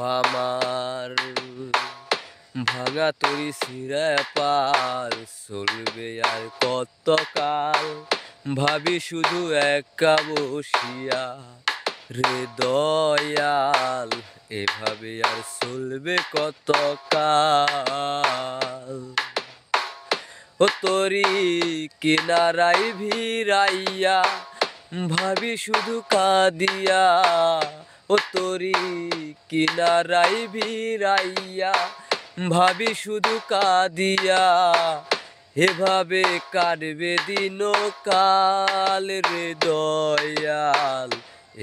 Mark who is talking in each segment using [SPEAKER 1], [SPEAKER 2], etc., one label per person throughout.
[SPEAKER 1] আমার ভাঙা তরি সিরা পার চলবে আর কত কাল ভাবি শুধু একা বসিয়া রে দয়াল, এভাবে আর চলবে কত কাল ও তরি কিনারাই ভিড়াইয়া, ভাবি শুধু কাঁদিয়া ও তরি কিনারাই ভিড়াইয়া, ভাবি শুধু কাঁদিয়া, এভাবে কাটবে দিন কাল রে দয়াল,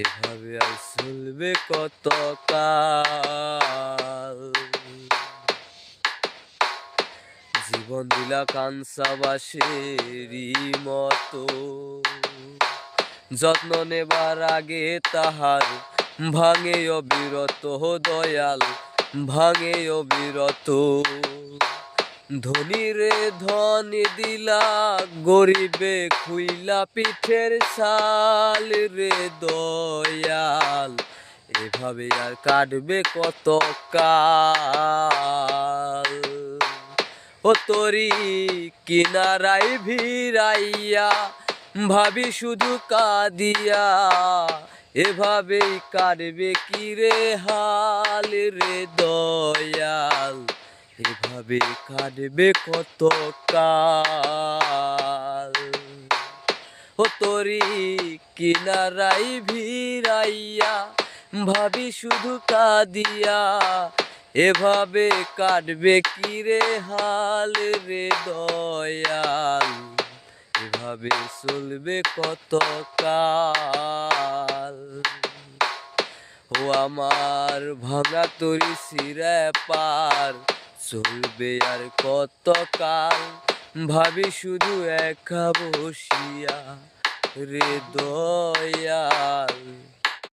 [SPEAKER 1] এভাবে আর চলবে কত কাল। জীবন দিলা কাঞ্চাবাসেরই মতো, যত্ন নেবার আগে তাহার ভাঙে অবিরত দয়াল, ভাঙে অবিরত ধনী রে ধনী দিলা, গরিবে খুইলা পিঠের সাল রে দয়াল। এভাবে আর কাটবে কত কাল? ও তরি কিনারাই ভিড়াইয়া, ভাবি শুধু কাঁদিয়া এভাবেই কাটবে কি রে হাল রে দয়াল? এভাবে কাটবে কত কাল? ও তরি কিনারাই ভিড়াইয়া, ভাবি শুধু কাঁদিয়া, এভাবে কাটবে কি রে হাল রে দয়াল? এভাবে চলবে কত কাল? আমার ভাঙা তরি সিরে পার। চলবে আর কতকাল? ভাবি শুধু একা বসিয়া রে দয়াল।